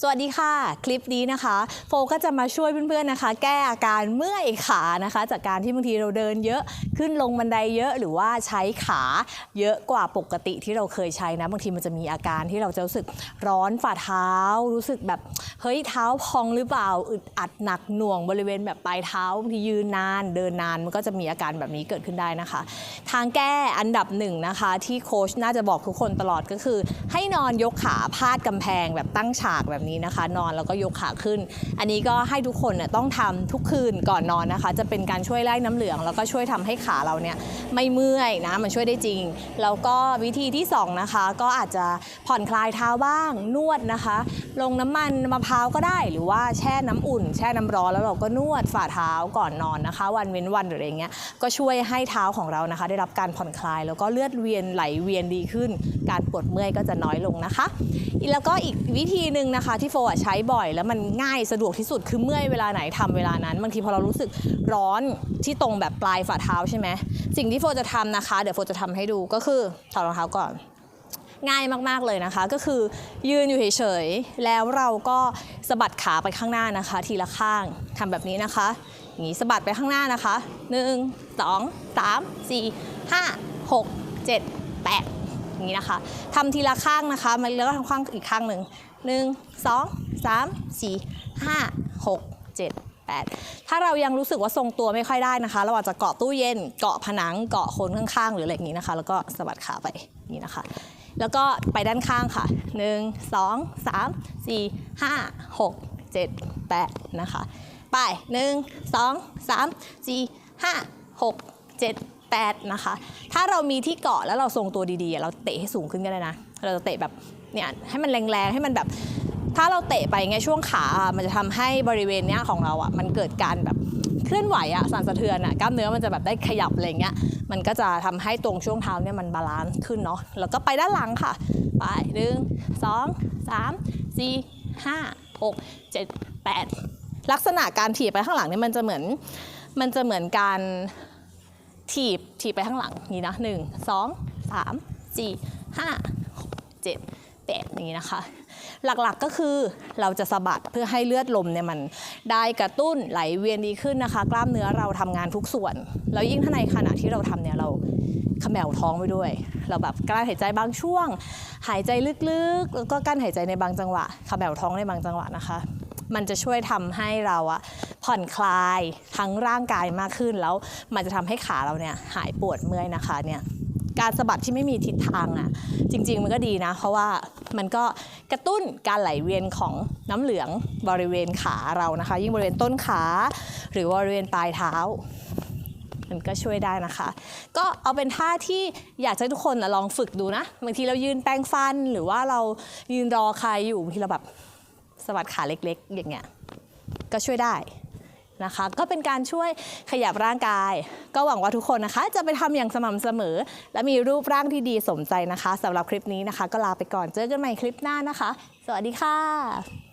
สวัสดีค่ะ คลิปนี้นะคะ โฟก็จะมาช่วยเพื่อนๆนะคะ แก้อาการเมื่อยขานะคะ จากการที่บางทีเราเดินเยอะขึ้นลงบันไดเยอะหรือว่าใช้ขาเยอะกว่าปกติที่เราเคยใช้นะบางทีมันจะมีอาการที่เราจะรู้สึกร้อนฝ่าเท้า รู้สึกแบบเฮ้ยเท้าพองหรือเปล่าอึดอัดหนักหน่วงบริเวณแบบปลายเท้าบางทียืนนาน เดินนานมันก็จะมีอาการแบบนี้เกิดขึ้นได้นะคะ ทางแก้อันดับหนึ่งนะคะ ที่โค้ชน่าจะบอกทุกคนตลอดก็คือ ให้นอนยกขาพาดกำแพงแบบตั้งฉากแบบนี้นะคะ นอนแล้วก็ยกขาขึ้น อันนี้ก็ให้ทุกคนเนี่ยต้องทำทุกคืนก่อนนอนนะคะ จะเป็นการช่วยไล่น้ำเหลือง แล้วก็ช่วยทำให้ขาเราเนี่ยไม่เมื่อยนะมันช่วยได้จริง แล้วก็วิธีที่สองนะคะก็อาจจะผ่อนคลายเท้าบ้างนวดนะคะ ลงน้ำมันมะพร้าวก็ได้ หรือว่าแช่น้ำอุ่น แช่น้ำร้อนแล้วเราก็นวดฝ่าเท้าก่อนนอนนะคะ วันเว้นวันหรืออะไรเงี้ยก็ช่วยให้เท้าของเรานะคะ ได้รับการผ่อนคลาย แล้วก็เลือดเวียนไหลเวียนดีขึ้น การปวดเมื่อยก็จะน้อยลงนะคะ แล้วก็อีกวิธีหนึ่งนะคะที่โฟอะใช้บ่อย แล้วมันง่ายสะดวกที่สุดคือเมื่อยเวลาไหนทำเวลานั้นบางทีพอเรารู้สึกร้อนที่ตรงแบบปลายฝ่าเท้าใช่ไหมสิ่งที่โฟจะทำนะคะ เดี๋ยวโฟจะทำให้ดูก็คือถอดรองเท้าก่อนง่ายมาก ๆ เลยนะคะ ก็คือยืนอยู่เฉยๆ แล้วเราก็สะบัดขาไปข้างหน้านะคะ ทีละข้างทำแบบนี้นะคะอย่างนี้สะบัดไปข้างหน้านะคะ 1 2 3 4 5 6 7 8อย่างนี้นะคะทำทีละข้างนะคะแล้วก็ทำข้างอีกข้างหนึ่ง 1 2 3 4 5 6 7 8 ถ้าเรายังรู้สึกว่าทรงตัวไม่ค่อยได้นะคะ เราอาจจะเกาะตู้เย็น เกาะผนัง เกาะคนข้างๆ หรืออะไรอย่างนี้นะคะ แล้วก็สะบัดขาไปนี้นะคะ แล้วก็ไปด้านข้างค่ะ 1 2 3 4 5 6 7 8 นะคะ ไป 1 2 3 4 5 6 7 8 นะคะ ถ้าเรามีที่เกาะแล้วเราทรงตัวดีๆ เราเตะให้สูงขึ้นก็ได้นะ เราจะเตะแบบ เนี่ยให้มันแรงๆ ให้มันแบบถ้าเราเตะไปเงี้ยช่วงขา มันจะทำให้บริเวณเนี้ยของเราอะมันเกิดการแบบเคลื่อนไหวอะสั่นสะเทือนอะกล้ามเนื้อมันจะแบบได้ขยับอะไรเงี้ยมันก็จะทำให้ตรงช่วงเท้าเนี่ยมันบาลานซ์ขึ้นเนาะแล้วก็ไปด้านหลังค่ะ ไปหนึ่งสองสามสี่ห้าหกเจ็ดแปดลักษณะการถีบไปข้างหลังเนี่ยมันจะเหมือนมันจะเหมือนการถีบถีบไปข้างหลังนี่นะหนึ่งสองสามสี่ห้าหกเจ็ด แปดอย่างนี้นะคะ หลักๆก็คือเราจะสะบัดเพื่อให้เลือดลมเนี่ยมันได้กระตุ้นไหลเวียนดีขึ้นนะคะ กล้ามเนื้อเราทำงานทุกส่วน แล้วยิ่งถ้าในขณะที่เราทำเนี่ยเราขมวท้องไปด้วย เราแบบกลั้นหายใจบางช่วง หายใจลึกๆ แล้วก็กั้นหายใจในบางจังหวะขมวท้องในบางจังหวะนะคะ มันจะช่วยทำให้เราอะผ่อนคลายทั้งร่างกายมากขึ้นแล้ว มันจะทำให้ขาเราเนี่ยหายปวดเมื่อยนะคะเนี่ย การสะบัดที่ไม่มีทิศทางอะจริง ๆ มันก็ดีนะ เพราะว่ามันก็กระตุ้นการไหลเวียนของน้ำเหลืองบริเวณขาเรานะคะ ยิ่งบริเวณต้นขา หรือบริเวณปลายเท้า มันก็ช่วยได้นะคะ ก็เอาเป็นท่าที่อยากจะให้ทุกคนลองฝึกดูนะบางทีเรายืนแปรงฟันหรือว่าเรายืนรอใครอยู่บางทีเราแบบสะบัดขาเล็ก ๆ อย่างเงี้ยก็ช่วยได้ นะคะ ก็เป็นการช่วยขยับร่างกาย ก็หวังว่าทุกคนนะคะ จะไปทำอย่างสม่ำเสมอ และมีรูปร่างที่ดีสมใจนะคะสำหรับคลิปนี้นะคะ ก็ลาไปก่อนเจอกันใหม่คลิปหน้านะคะ สวัสดีค่ะ